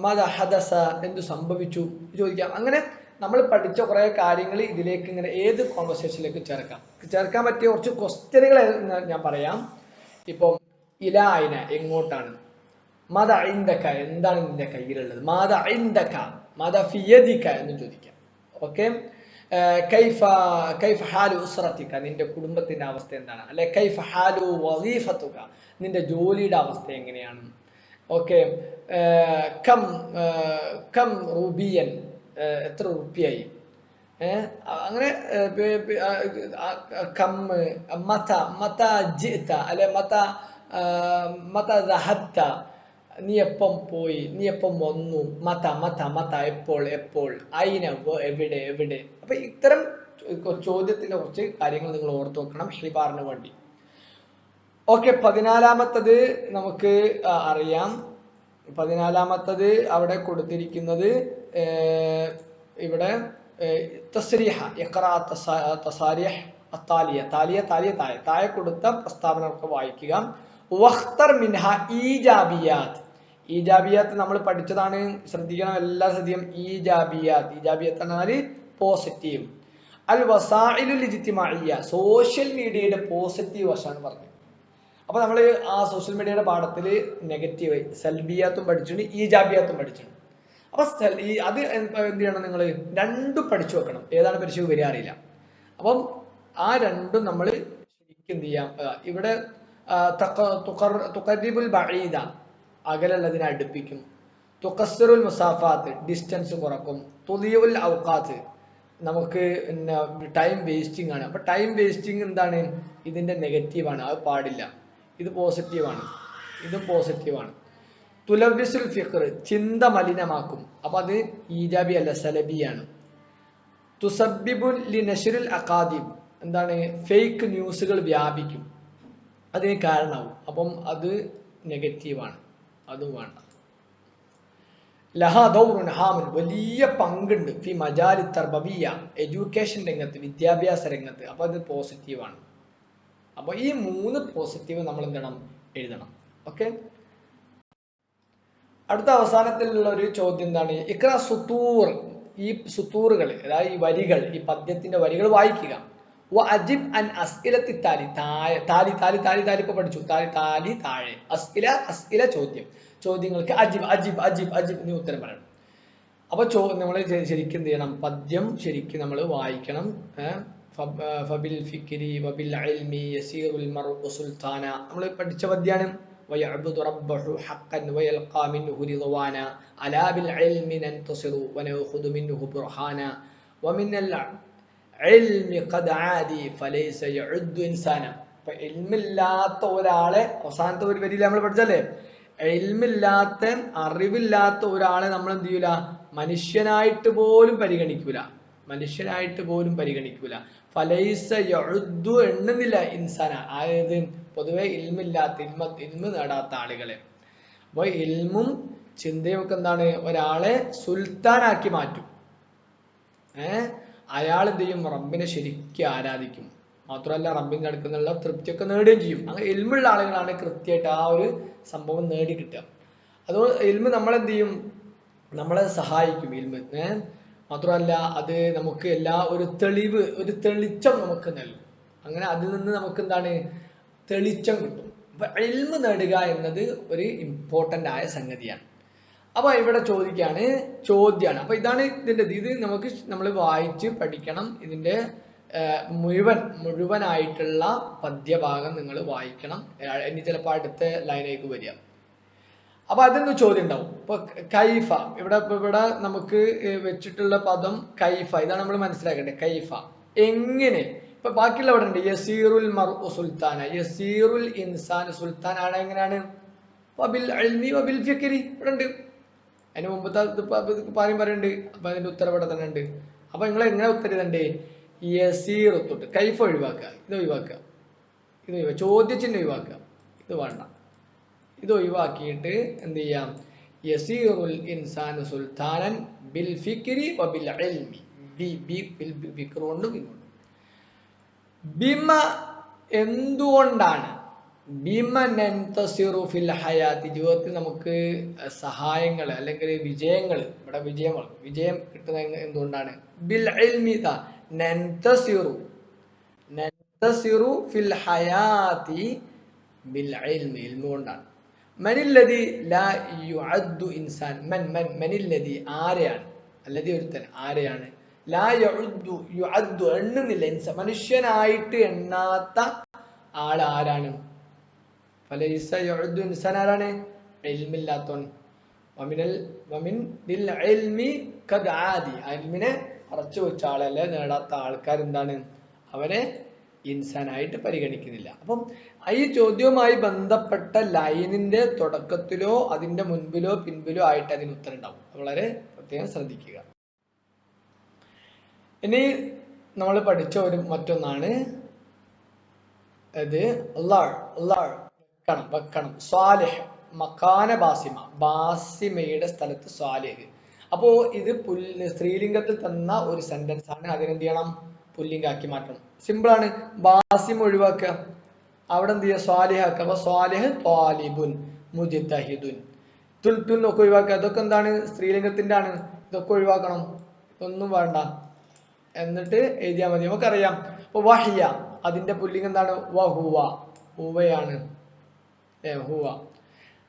മത ഹദസ എന്തു സംഭവിച്ചു? ചോദിക്കാം. അങ്ങനെ നമ്മൾ പഠിച്ച കുറേ കാര്യങ്ങൾ ഇതിലേക്ക് ഇങ്ങനെ ഏത് കോൺവെർസേഷനിലേക്ക് ചേർക്കാം? ചേർക്കാൻ പറ്റിയ കുറച്ച് ക്വസ്റ്റ്യനുകൾ ഞാൻ പറയാം. ഇപ്പം ഇല അയിന എങ്ങോട്ടാണ്? മത അയിന്തക്ക എന്താണ് നിന്റെ കയ്യിലുള്ളത്? മത അയിന്തക്ക മത ഫിയദിക്ക എന്ന് ചോദിക്കാം. ഓക്കെ? കൈഫ കൈഫ ഹാലു ഉസ്രത്തിക്ക നിന്റെ കുടുംബത്തിന്റെ അവസ്ഥ എന്താണ്? അല്ലെ കൈഫ ഹാലു വസീഫത്തുക നിന്റെ ജോലിയുടെ അവസ്ഥ എങ്ങനെയാണ്? ഓക്കെ കം കം റൂബിയൻ എത്ര റുപ്പിയായി ഏഹ് അങ്ങനെ കം മത മത ജിത്ത അല്ലെ മത മത ദഹത്ത നീ എപ്പം പോയി? നീ എപ്പം വന്നു? മത മത മത എപ്പോൾ എപ്പോൾ? അയിന വ- എവിടെ എവിടെ? അപ്പൊ ഇത്തരം ചോദ്യത്തിലെ കുറച്ച് കാര്യങ്ങൾ നിങ്ങൾ ഓർത്തു വെക്കണം ഹിബാറിന് വേണ്ടി. ഓക്കെ പതിനാലാമത്തത് നമുക്ക് അറിയാം. പതിനാലാമത്തത് അവിടെ കൊടുത്തിരിക്കുന്നത് ഇവിടെ തസരിഹ തസ- തസാരിഹ് അത്താലിയ. താലിയ താലിയ തായ. താഴെ കൊടുത്ത പ്രസ്താവന വായിക്കുക. വഖ്തർ മിൻഹ ഈജാബിയാത്ത് ഈജാബിയാത്ത് നമ്മൾ പഠിച്ചതാണ് ശ്രദ്ധിക്കണം എല്ലാ ശ്രദ്ധിക്കും ഈജാബിയാത്ത്. ഈജാബിയാത്ത് എന്നാൽ പോസിറ്റീവ് അൽ വസായിലു ലിജിത്തിമായ സോഷ്യൽ മീഡിയയുടെ പോസിറ്റീവ് വശമാണ് പറഞ്ഞത്. അപ്പൊ നമ്മൾ ആ സോഷ്യൽ മീഡിയയുടെ പാഠത്തിൽ നെഗറ്റീവ് സെൽബിയാത്തും പഠിച്ചിട്ടുണ്ട് ഈജാബിയാത്തും പഠിച്ചിട്ടുണ്ട്. അപ്പൊ സൽ- ഈ അത് എന്ത് ചെയ്യണം നിങ്ങൾ രണ്ടും പഠിച്ചു വെക്കണം. ഏതാണ് പരീക്ഷയ്ക്ക് വരിക അറിയില്ല. അപ്പം ആ രണ്ടും നമ്മൾ ശരിക്കും എന്ത് ചെയ്യാം? ഇവിടെ തുക്കറിബുൽ ബഈദ അകലുള്ളതിനെ അടുപ്പിക്കും. തുക്കസ്സറുൽ മുസാഫാത്ത് ഡിസ്റ്റൻസ് കുറക്കും. തുലിയുൽ ഔക്കാത്ത് നമുക്ക് പിന്നെ ടൈം വേസ്റ്റിംഗ് ആണ്. അപ്പൊ ടൈം വേസ്റ്റിംഗ് എന്താണ്? ഇതിന്റെ നെഗറ്റീവാണ് അത് പാടില്ല. ഇത് പോസിറ്റീവാണ് ഇതും പോസിറ്റീവാണ് തുലബിസുൽ ഫിഖർ ചിന്ത മലിനമാക്കും. അപ്പൊ അത് ഈജാബി അല്ല സലബിയാണ് തുസബിബുൽ ലി നഷറുൽ എന്താണ്? ഫേക്ക് ന്യൂസുകൾ വ്യാപിക്കും. അതിന് കാരണമാവും. അപ്പം അത് നെഗറ്റീവാണ് അതും വേണ്ട. ലഹ ദൗറുൻ വലിയ പങ്കുണ്ട് ഫി മജാലി തർബബിയ എഡ്യൂക്കേഷൻ രംഗത്ത് വിദ്യാഭ്യാസ രംഗത്ത്. അപ്പൊ അത് പോസിറ്റീവാണ് അപ്പൊ ഈ മൂന്ന് പോസിറ്റീവ് നമ്മൾ എന്ത് ചെയ്യണം എഴുതണം. ഓക്കെ അടുത്ത അവസാനത്തിലുള്ള ഒരു ചോദ്യം എന്താണ്? ഇക്ര സുത്തൂർ ഈ സുത്തൂറുകൾ അതായത് ഈ വരികൾ ഈ പദ്യത്തിന്റെ വരികൾ വായിക്കുക. അജിബ് അൻ അസ്ഇലത്തി താലി താഴെ താലി താലി താലി താലി ഇപ്പൊ പഠിച്ചു താലി താലി താഴെ അസ്ഇല അസ്ഇല ചോദ്യം ചോദ്യങ്ങൾക്ക് അജിബ് അജിബ് അജിബ് അജിബ് നീ ഉത്തരം പറയണം അപ്പൊ ചോ നമ്മൾ ശരിക്കും എന്ത് ചെയ്യണം പദ്യം ശരിക്കും നമ്മൾ വായിക്കണം ഏഹ് ഫബ്- ആ, ഫബിൽ ഫിക്രി വബിൽ ഇൽമി യസീറുൽ മർഉ സുൽത്താന നമ്മൾ പഠിച്ച പദ്യാണ് ويعبد ربه حقا ويلقى منه رضوانا ألا بالعلم ننتصر ونأخذ منه برهانا ومن ഇൽമില്ലാത്ത ഒരാളെ അവസാനത്തെ ഒരു വരിയിൽ നമ്മൾ പഠിച്ചല്ലേ ഇൽമില്ലാത്ത അറിവില്ലാത്ത ഒരാളെ നമ്മൾ എന്ത് ചെയ്യൂല? മനുഷ്യനായിട്ട് പോലും പരിഗണിക്കൂല. മനുഷ്യനായിട്ട് പോലും പരിഗണിക്കൂല. ഫലൈസ യഴുദ്ദു എണ്ണുന്നില്ല ഇൻസാന. അതായത് പൊതുവെ ഇൽമില്ലാത്ത ഇൽമ ഇൽമ നേടാത്ത ആളുകളെ. അപ്പൊ ഇൽമും ചിന്തയും ഒക്കെ എന്താണ്? ഒരാളെ സുൽത്താനാക്കി മാറ്റും. ഏ? അയാൾ എന്ത് ചെയ്യും റബ്ബിനെ ശരിക്കും ആരാധിക്കും. മാത്രമല്ല റബ്ബിന്റെ അടുക്കുന്നുള്ള തൃപ്തിയൊക്കെ നേടുകയും ചെയ്യും. അങ്ങനെ എൽമുള്ള ആളുകളാണ് കൃത്യമായിട്ട് ആ ഒരു സംഭവം നേടി കിട്ടുക അതുകൊണ്ട് എൽമ് നമ്മളെന്ത് ചെയ്യും നമ്മളെ സഹായിക്കും എൽമ്. മാത്രമല്ല അത് നമുക്ക് എല്ലാ ഒരു തെളിവ് ഒരു തെളിച്ചം നമുക്ക് നൽകും. അങ്ങനെ അതിൽ നിന്ന് നമുക്ക് എന്താണ് തെളിച്ചം കിട്ടും. അപ്പൊ എൽമ് നേടുക എന്നത് ഒരു ഇമ്പോർട്ടന്റ് ആയ സംഗതിയാണ്. അപ്പൊ ഇവിടെ ചോദിക്കാണ് ചോദ്യമാണ് അപ്പോൾ ഇതാണ് ഇതിന്റെ ഇത്. നമുക്ക് നമ്മൾ വായിച്ച് പഠിക്കണം. ഇതിന്റെ മുഴുവൻ മുഴുവനായിട്ടുള്ള പദ്യഭാഗം നിങ്ങൾ വായിക്കണം. ഇനി ചിലപ്പോൾ അടുത്ത ലൈനിലേക്ക് വരിക. അപ്പൊ അതിന്ന് ചോദ്യം ഉണ്ടാവും? ഇപ്പൊ കൈഫ. ഇവിടെ ഇവിടെ നമുക്ക് വെച്ചിട്ടുള്ള പദം കൈഫ. ഇതാണ് നമ്മൾ മനസ്സിലാക്കേണ്ടത്. കൈഫ. എങ്ങനെ? ഇപ്പൊ ബാക്കിയുള്ള അവിടെ ഉണ്ട്. യസീറുൽ മർ സുൽത്താന. യസീറുൽ ഇൻസാൻ സുൽത്താൻ ആണ് എങ്ങനെയാണ്? വബിൽ ഇവിടെ ഉണ്ട് അതിന് മുമ്പത്തെ പാര്യം പറയുന്നുണ്ട് അപ്പൊ അതിന്റെ ഉത്തരം ഇവിടെ തന്നെ ഉണ്ട്. അപ്പൊ നിങ്ങൾ എങ്ങനെ ഉത്തരം യസീർ തൊട്ട്. കൈഫ് ഒഴിവാക്കുക. ഇത് ഒഴിവാക്കുക. ഇത് ഒഴിവാക്കുക ചോദ്യചിഹ്നം ഒഴിവാക്കുക. ഇത് വേണ്ട. ഇത് ഒഴിവാക്കിയിട്ട് എന്ത് ചെയ്യാം? യസീറുൽ ഇൻസാൻ സുൽത്താനൻ ബിൽ ഫിക്രി വബിൽ ഇൽമി. ബി ബി ബിൽ ഫിക്ർ കൊണ്ടും ഇങ്ങോട്ടും. ബിമ എന്തുകൊണ്ടാണ്? ഫിൽ ഹയാത്തി. ജീവിതത്തിൽ നമുക്ക് സഹായങ്ങൾ അല്ലെങ്കിൽ വിജയങ്ങൾ ഇവിടെ വിജയങ്ങൾ വിജയം കിട്ടുന്നത് എന്തുകൊണ്ടാണ്? ബിൽ ഫിൽ ബിൽ ലാ മൻ മൻ ആരെയാണ്? അല്ലതി ഒരുത്തൻ ആരെയാണ്? ലാ എണ്ണുന്നില്ല മനുഷ്യനായിട്ട് എണ്ണാത്ത ആൾ ആരാണ്? ഫലൈസ വമിൻ ഇൽമി ആദി വെച്ച ആളല്ലേ? നേടാത്ത ആൾക്കാർ എന്താണ്? അവനെ ഇൻസാനായിട്ട് പരിഗണിക്കുന്നില്ല. അപ്പം ഈ ചോദ്യവുമായി ബന്ധപ്പെട്ട ലൈനിന്റെ തുടക്കത്തിലോ അതിന്റെ മുൻപിലോ പിൻപിലോ ആയിട്ട് അതിന് ഉത്തരം ഉണ്ടാവും വളരെ പ്രത്യേകം ശ്രദ്ധിക്കുക. ഇനി നമ്മൾ പഠിച്ച ഒരു മറ്റൊന്നാണ്. അത് അള്ളാഴ് അള്ളാഹ്. വെക്കണം വെക്കണം. സ്വാലിഹ് മക്കാന ബാസിമ ബാസിമയുടെ സ്ഥലത്ത് സ്വാലിഹ്. അപ്പോ ഇത് പുല്ല് സ്ത്രീലിംഗത്തിൽ തന്ന ഒരു സെന്റൻസ് ആണ്. അതിനെന്ത് ചെയ്യണം പുല്ലിംഗാക്കി മാറ്റണം. സിമ്പിൾ ആണ്. ബാസിം ഒഴിവാക്കുക. അവിടെ എന്ത് ചെയ്യുക? സ്വാലിഹാക്കുക അപ്പൊ സ്വാലിഹ് ത്വാലിബുൻ മുജിത്തഹിദുൻ തുൽത്തുൻ ഒക്കെ ഒഴിവാക്കുക. അതൊക്കെ എന്താണ്? സ്ത്രീലിംഗത്തിന്റെ ആണ്. ഇതൊക്കെ ഒഴിവാക്കണം. ഇതൊന്നും വേണ്ട. എന്നിട്ട് എഴുതിയാൽ മതി. നമുക്കറിയാം. അപ്പൊ വഹിയ അതിന്റെ പുല്ലിംഗം എന്താണ്? വഹുവ ഹുവയാണ് ഏ ഹുവ.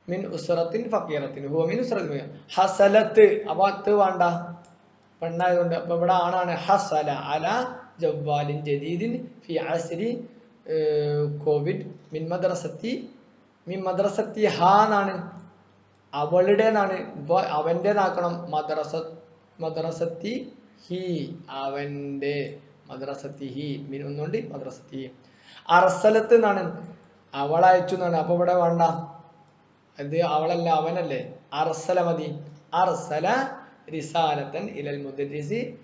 മിൻ ഉസ്റത്തിൻ ഫക്കീറത്തിൻ. ഹുവ മിൻ ഉസ്റത്തിൻ ഹസലത്ത്. അപ്പൊ അത്ത് വേണ്ട. പെണ്ണായതുകൊണ്ട് അപ്പൊ ഇവിടെ ആണാണ് ഹസല. അല ജവ്വാലിൻ ജദീദിൻ ഫി അസ്രി കോവിഡ്. മിൻ മദ്രസത്തി. മിൻ മദ്രസത്തി ഹാ എന്നാണ്. അവളുടെ എന്നാണ് അവന്റെതാക്കണം മദ്രസ മദ്രസത്തി ഹി. അവന്റെ മദ്രസത്തി ഹി. മിൻ ഒന്നുകൊണ്ട് മദ്രസത്തി അർസലത്ത് എന്നാണ്. അവൾ അയച്ചു എന്നാണ് അപ്പൊ ഇവിടെ വേണ്ട. അത് അവളല്ല അവനല്ലേ. അർസല മതി. അർസല റിസാലത്തൻ ഇലൽ മുദ്രിസി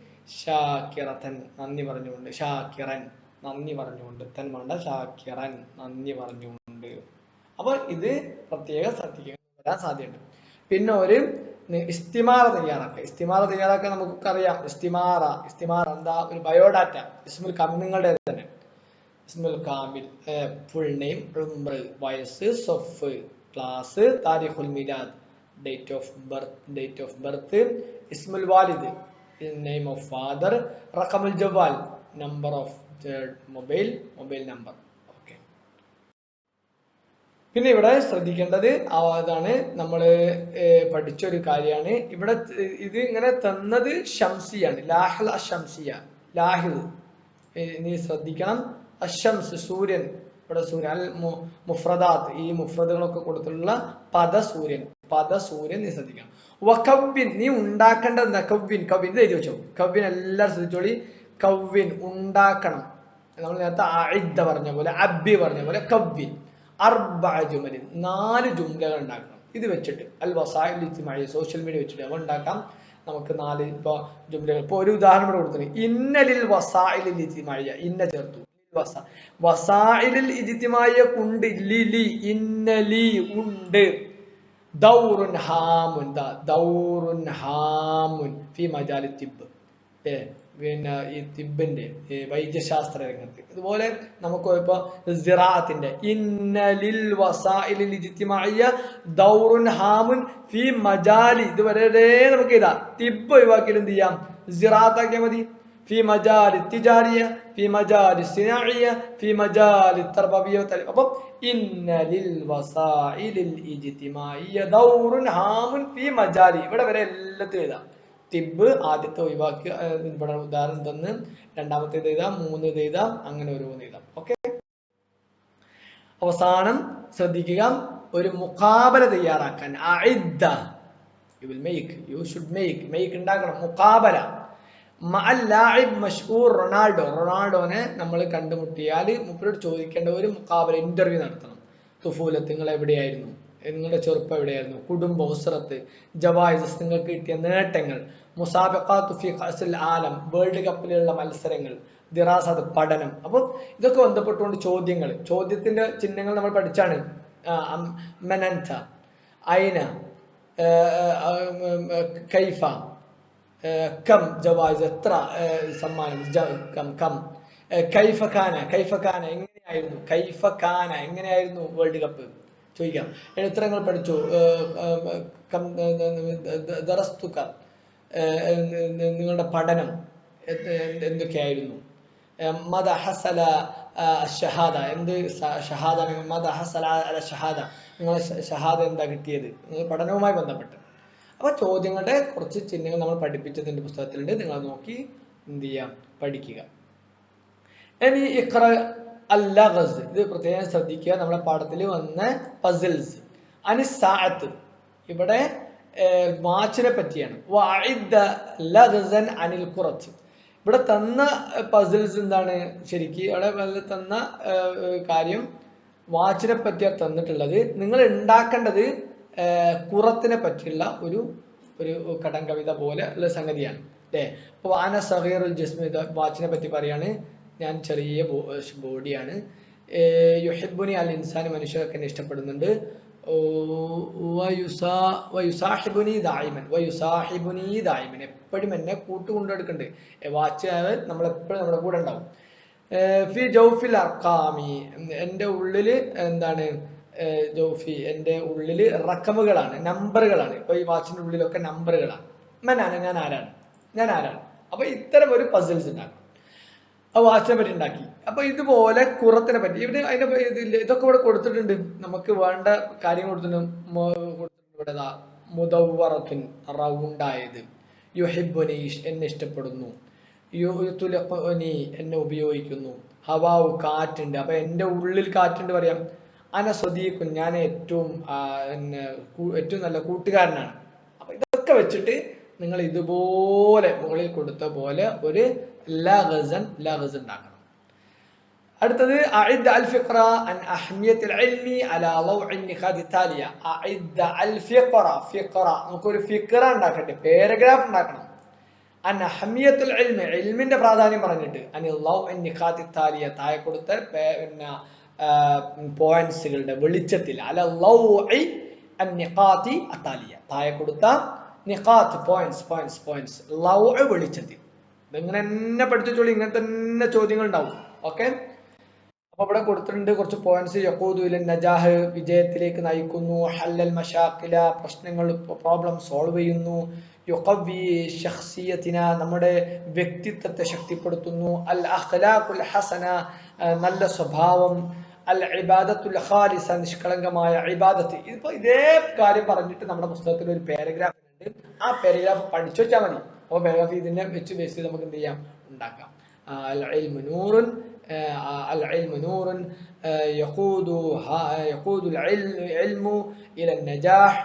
ഷാക്കിറത്തൻ നന്ദി പറഞ്ഞുകൊണ്ട്. ഷാക്കിറൻ നന്ദി പറഞ്ഞുകൊണ്ട്. തൻ വേണ്ട ഷാക്കിറൻ നന്ദി പറഞ്ഞുകൊണ്ട്. അപ്പൊ ഇത് പ്രത്യേകം ശ്രദ്ധിക്കാൻ വരാൻ സാധ്യതയുണ്ട്. പിന്നെ ഒരു ഇസ്തിമാറ തയ്യാറാക്കുക. ഇസ്തിമാറ തയ്യാറാക്കാൻ നമുക്കൊക്കെ അറിയാം. ഇസ്തിമാറ. ഇസ്തിമാറ എന്താ? ഒരു ബയോഡാറ്റ. ഇസ്മുൽ കാമിൽ നിങ്ങളുടെ തന്നെ. ഇസ്മുൽ കാമിൽ ഫുൾ നെയിം ഉംറ് വയസ്സ് സൊഫ് ക്ലാസ് താരിഖുൽ Milad date of birth date of birth ഇസ്മുൽ വാലിദ് നെയിം ഓഫ് ഫാദർ റഖമുൽ ജവാൽ number of mobile mobile number okay പിന്നെ ഇവിടെ ശ്രദ്ധിക്കേണ്ടത് അതാണ് നമ്മൾ പഠിച്ച ഒരു കാര്യമാണ്. ഇവിടെ ഇത് ഇങ്ങനെ തന്നത് ഷംസിയാണ് ലാഹ്ല ഷംസിയ ലാഹിൽ നീ ശ്രദ്ധിക്കണം. അഷംസ് സൂര്യൻ. ഇവിടെ സൂര്യൻ. അൽ മുഫ്രദാത്ത്. ഈ മുഫ്രദുകളൊക്കെ കൊടുത്തിട്ടുള്ള പദ സൂര്യൻ പദ സൂര്യൻ നീ ശ്രദ്ധിക്കണം. വക്കവ്വിൻ നീ ഉണ്ടാക്കേണ്ടത് എന്താ? കവ്വിൻ. കവ്വിൻ. ഇത് എഴുതി വെച്ചോ. കവ്വിൻ എല്ലാവരും ശ്രദ്ധിച്ചോളി. കവ്വിൻ ഉണ്ടാക്കണം. നമ്മൾ നേരത്തെ അഇദ്ദ പറഞ്ഞ പോലെ അബ്ബി പറഞ്ഞ പോലെ കവ്വിൻ. അർബ നാല് ജുംലകൾ ഉണ്ടാക്കണം. ഇത് വെച്ചിട്ട്. അൽ വസായിൽ സോഷ്യൽ മീഡിയ വെച്ചിട്ട് അവ ഉണ്ടാക്കാം. നമുക്ക് നാല് ഇപ്പോൾ ജുംലകൾ. ഇപ്പോൾ ഒരു ഉദാഹരണം ഇവിടെ കൊടുത്തിട്ടുണ്ട്. ഇന്നലിൽ വസായിലിൽ ഇജ്തിമായ ഇന്ന ചേർത്തു. വസായിലിൽ ഇജ്തിമായ കുണ്ട് ലിലി ഇന്നലി ഉണ്ട്. ദൗറുൻ ഹാമുൻ ദൗറുൻ ഹാമുൻ ഫി മജാലി തിബ്. പിന്നെ ഈ തിബിന്റെ വൈദ്യശാസ്ത്ര രംഗത്ത്. ഇതുപോലെ നമുക്ക് ഇപ്പൊ സിറാത്തിന്റെ ഇന്നലിൽ വസായിലിൽ ഇജ്തിമാഇയ്യ ദൗറുൻ ഹാമുൻ ഫി മജാലി. ഇതുവരെ നമുക്ക് ഇതാ തിബ് ഒഴിവാക്കിയിട്ട് എന്ത് ചെയ്യാം? സിറാത്താക്കിയാൽ മതി. في مجال التجارية في مجال الصناعية في مجال التربوية والتعليم അപ്പം إن للوسائل الاجتماعية دور هام في مجال ഇവിടെ വരെ എല്ലാത്തിനും എഴുതാം തിബ് ആദ്യത്തെ ഒഴിവാക്കി അഹ് ഇവിടെ ഉദാഹരണം തന്ന് രണ്ടാമത്തേത് എഴുതാം മൂന്ന് എഴുതാം അങ്ങനെ ഓരോന്ന് എഴുതാം ഓക്കെ അവസാനം ശ്രദ്ധിക്കുക ഒരു മുഖാബല തയ്യാറാക്കാൻ അഇദ്ദ you will make you should make make ഉണ്ടാക്കണം മുഖാബല മഷ്ഹൂർ റൊണാൾഡോ. റൊണാൾഡോനെ നമ്മൾ കണ്ടുമുട്ടിയാൽ മുപ്പരോട് ചോദിക്കേണ്ട ഒരു മുഖാബല ഇന്റർവ്യൂ നടത്തണം. തുഫൂലത്ത് നിങ്ങൾ എവിടെയായിരുന്നു? നിങ്ങളുടെ ചെറുപ്പം എവിടെയായിരുന്നു? കുടുംബ ഉസ്രത്ത് ജവായിസസ് നിങ്ങൾക്ക് കിട്ടിയ നേട്ടങ്ങൾ മുസാബിഖാത്തു ഫി ഖസ്ൽ ആലം വേൾഡ് കപ്പിലുള്ള മത്സരങ്ങൾ ദിറാസത് പഠനം. അപ്പോൾ ഇതൊക്കെ ബന്ധപ്പെട്ടുകൊണ്ട് ചോദ്യങ്ങൾ. ചോദ്യത്തിന്റെ ചിഹ്നങ്ങൾ നമ്മൾ പഠിച്ചാണ്. മെനൻസ ഐന കൈഫ കം ജവായിസ് എത്ര സമ്മാനം കം കം. കൈഫ ഖാന കൈഫ ഖാന എങ്ങനെയായിരുന്നു? കൈഫ ഖാന എങ്ങനെയായിരുന്നു വേൾഡ് കപ്പ്? ചോദിക്കാം. ഉത്തരങ്ങൾ പഠിച്ചു. കം നിങ്ങളുടെ പഠനം എന്ത് എന്ത് എന്തൊക്കെയായിരുന്നു? മത ഹസല ഷഹാദ എന്ത് ഷഹാദ മത ഹസല ഷഹാദ. നിങ്ങളെ ഷഹാദ എന്താ കിട്ടിയത്? പഠനവുമായി ബന്ധപ്പെട്ട്. അപ്പോൾ ചോദ്യങ്ങളുടെ കുറച്ച് ചിഹ്നങ്ങൾ നമ്മൾ പഠിപ്പിച്ചതിന്റെ പുസ്തകത്തിലുണ്ട്. നിങ്ങൾ നോക്കി എന്ത് ചെയ്യാം? പഠിക്കുക. ഇനി ഇക്ര അല്ല ഗസ് ഇത് പ്രത്യേകം ശ്രദ്ധിക്കുക. നമ്മുടെ പാഠത്തിൽ വന്ന പസിൽസ്. അനിസാഅത്ത് ഇവിടെ വാച്ചിനെ പറ്റിയാണ്. അനിൽ കുറച്ച് ഇവിടെ തന്ന പസിൽസ് എന്താണ്? ശരിക്ക് അവിടെ തന്ന കാര്യം വാച്ചിനെ പറ്റിയാണ് തന്നിട്ടുള്ളത്. നിങ്ങൾ ഉണ്ടാക്കേണ്ടത് കുറത്തിനെ പറ്റിയുള്ള ഒരു ഒരു കടം കവിത പോലെ ഉള്ള സംഗതിയാണ് അല്ലേ? അപ്പോൾ ആന സഹീറുൽ ജസ്മി വാച്ചിനെ പറ്റി പറയാണ്. ഞാൻ ചെറിയ ബോഡിയാണ്. യുഹിബുനി അൽ ഇൻസാൻ മനുഷ്യർക്ക് എന്നെ ഇഷ്ടപ്പെടുന്നുണ്ട്. ദായിമൻ ദായിമൻ. എപ്പോഴും എന്നെ കൂട്ടുകൊണ്ടെടുക്കുന്നുണ്ട് വാച്ച് നമ്മളെപ്പോഴും നമ്മുടെ കൂടെ ഉണ്ടാവും. ഫി ജൗഫിൽ അർക്കാമി എന്റെ ഉള്ളിൽ എന്താണ് ജൗഫി എന്റെ ഉള്ളിൽ റക്കമുകളാണ് നമ്പറുകളാണ്. ഇപ്പോൾ ഈ വാച്ചിന്റെ ഉള്ളിലൊക്കെ നമ്പറുകളാണ്. മനാണ് ഞാൻ ആരാണ്? ഞാൻ ആരാണ്? അപ്പോൾ ഇത്തരം ഒരു പസിൽസ് ഉണ്ടാക്കും. ആ വാച്ചിനെ പറ്റി ഉണ്ടാക്കി. അപ്പൊ ഇതുപോലെ കുറത്തിനെ പറ്റി. ഇവിടെ അതിനെ ഇതില്ല ഇതൊക്കെ ഇവിടെ കൊടുത്തിട്ടുണ്ട്. നമുക്ക് വേണ്ട കാര്യം കൊടുത്തിട്ടുണ്ട്. ഇവിടെ ദാ മുദവ്വറത്തുൻ റൗണ്ടായത്. യുഹിബുനി എന്നെ ഇഷ്ടപ്പെടുന്നു. യുത്തുലഖുനി എന്നെ ഉപയോഗിക്കുന്നു. ഹവാവ് കാറ്റുണ്ട്. അപ്പൊ എന്റെ ഉള്ളിൽ കാറ്റുണ്ട് പറയാം. അന സ്വദീഖുൻ ഞാൻ ഏറ്റവും പിന്നെ ഏറ്റവും നല്ല കൂട്ടുകാരനാണ്. അപ്പൊ ഇതൊക്കെ വെച്ചിട്ട് നിങ്ങൾ ഇതുപോലെ മുകളിൽ കൊടുത്ത പോലെ ഒരു ലഗസൻ ലഗസ് ഉണ്ടാക്കണം. അടുത്തത് അഇദ് അൽ ഫിഖറ അൻ അഹ്മിയത്തിൽ ഇൽമി അലാ ലൗഇൻ നിഖാദി താലിയ. അഇദ് അൽ ഫിഖറ ഫിഖ്റ നമുക്കൊരു ഫിഖ്റ ഉണ്ടാക്കട്ടെ പാരഗ്രാഫ് ഉണ്ടാക്കണം. അൻ അഹ്മിയത്തുൽ ഇൽമി ഇൽമിന്റെ പ്രാധാന്യം പറഞ്ഞിട്ട് അനി ലൗഇൻ നിഖാദി താലിയ തായ കൊടുത്ത പിന്നെ പോയിന്റ്സുകളുടെ വെളിച്ചത്തിൽ. അല ലൗഇ അൻ നിഖാതി അത്താലിയ. താഴെ കൊടുത്ത നിഖാത്ത് പോയിന്റ്സ് പോയിന്റ്സ് പോയിന്റ്സ് വെളിച്ചത്തിൽ. ഇതിങ്ങനെ തന്നെ പഠിച്ചോളൂ ഇങ്ങനെ തന്നെ ചോദ്യങ്ങൾ ഉണ്ടാവും ഓക്കെ അപ്പൊ ഇവിടെ കൊടുത്തിട്ടുണ്ട് കുറച്ച് പോയിന്റ്സ് യക്കൂദുല നജാഹ് വിജയത്തിലേക്ക് നയിക്കുന്നു. ഹല്ലൽ മഷാക്കില പ്രശ്നങ്ങൾ പ്രോബ്ലം സോൾവ് ചെയ്യുന്നു. യുഖവി ഷഖ്സിയത്തിന നമ്മുടെ വ്യക്തിത്വത്തെ ശക്തിപ്പെടുത്തുന്നു. അൽ അഖ്ലാഖുൽ ഹസന നല്ല സ്വഭാവം അൽ ഇബാദത്തുൽ ഖാലിസ നിഷ്കളങ്കമായ ഇബാദത്ത്. ഇതിപ്പോ ഇതേ കാര്യം പറഞ്ഞിട്ട് നമ്മുടെ പുസ്തകത്തിൽ ഒരു പാരഗ്രാഫ് ഉണ്ട്. ആ പാരഗ്രാഫ് പഠിച്ചു വെച്ചാൽ മതി. അപ്പോൾ പാരഗ്രാഫ് ഇതിനെ വെച്ച് ബേസ് നമുക്ക് എന്ത് ചെയ്യാം? ഉണ്ടാക്കാം. അൽ ഇൽമു നൂറുൻ അൽ ഇൽമു നൂറുൻ യഖൂദു യഖൂദു ഇൽമു ഇല നജാഹ്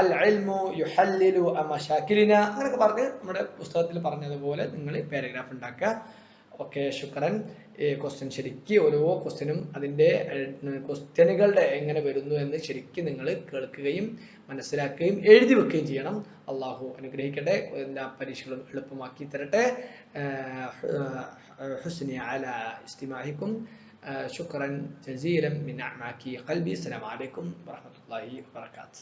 അൽ ഇൽമു യുഹല്ലിലു മഷാക്കിലിന അങ്ങനെയൊക്കെ പറഞ്ഞ് നമ്മുടെ പുസ്തകത്തിൽ പറഞ്ഞതുപോലെ നിങ്ങൾ പാരഗ്രാഫ് ഉണ്ടാക്കുക. ഓക്കെ ശുക്രൻ ഈ ക്വസ്റ്റ്യൻ ശരിക്ക് ഓരോ ക്വസ്റ്റ്യനും അതിൻ്റെ ക്വസ്റ്റ്യനുകളുടെ എങ്ങനെ വരുന്നു എന്ന് ശരിക്കും നിങ്ങൾ കേൾക്കുകയും മനസ്സിലാക്കുകയും എഴുതി വെക്കുകയും ചെയ്യണം അള്ളാഹു അനുഗ്രഹിക്കട്ടെ എല്ലാ പരീക്ഷകളും എളുപ്പമാക്കി തരട്ടെ حسني على استماعكم شكرا جزيلا من أعماق قلبي السلام عليكم ورحمة الله وبركاته